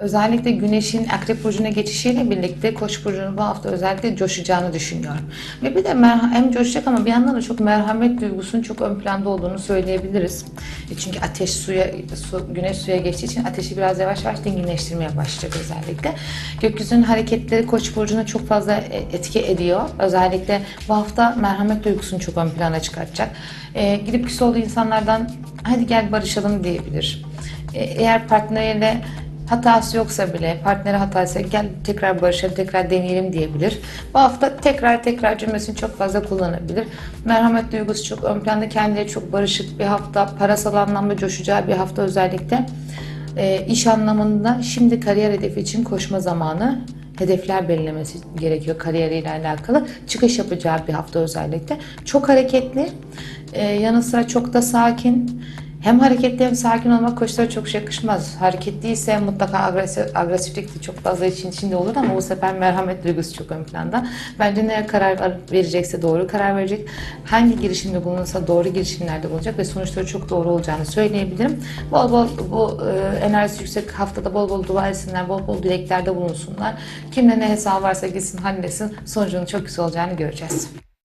Özellikle Güneş'in Akrep Burcu'na geçişiyle birlikte Koç burcunun bu hafta özellikle coşacağını düşünüyorum. Ve bir de hem coşacak ama bir yandan da çok merhamet duygusunun çok ön planda olduğunu söyleyebiliriz. E Çünkü ateş suya, su, güneş suya geçtiği için ateşi biraz yavaş yavaş dinginleştirmeye başlayacak özellikle. Gökyüzünün hareketleri Koç burcuna çok fazla e, etki ediyor. Özellikle bu hafta merhamet duygusunu çok ön plana çıkartacak. E, gidip küs olduğu insanlardan hadi gel barışalım diyebilir. E, eğer partneriyle hatası yoksa bile, partneri hataysa gel tekrar barışalım, tekrar deneyelim diyebilir. Bu hafta tekrar tekrar cümlesini çok fazla kullanabilir. Merhamet duygusu çok ön planda, kendileri çok barışık bir hafta, parasal anlamda coşacağı bir hafta özellikle. Ee, iş anlamında şimdi kariyer hedefi için koşma zamanı hedefler belirlemesi gerekiyor kariyeriyle alakalı. Çıkış yapacağı bir hafta özellikle. Çok hareketli, ee, yanı sıra çok da sakin. Hem hareketli hem sakin olmak koçlara çok yakışmaz. Hareketliyse mutlaka agresif, agresiflik de çok fazla için içinde olur ama bu sefer merhamet duygusu çok ön planda. Bence ne karar verecekse doğru karar verecek. Hangi girişimde bulunursa doğru girişimlerde bulunacak ve sonuçları çok doğru olacağını söyleyebilirim. Bol bol bu e, enerjisi yüksek haftada bol bol dua etsinler, bol bol dileklerde bulunsunlar. Kimde ne hesabı varsa gitsin halletsin. Sonucunun çok güzel olacağını göreceğiz.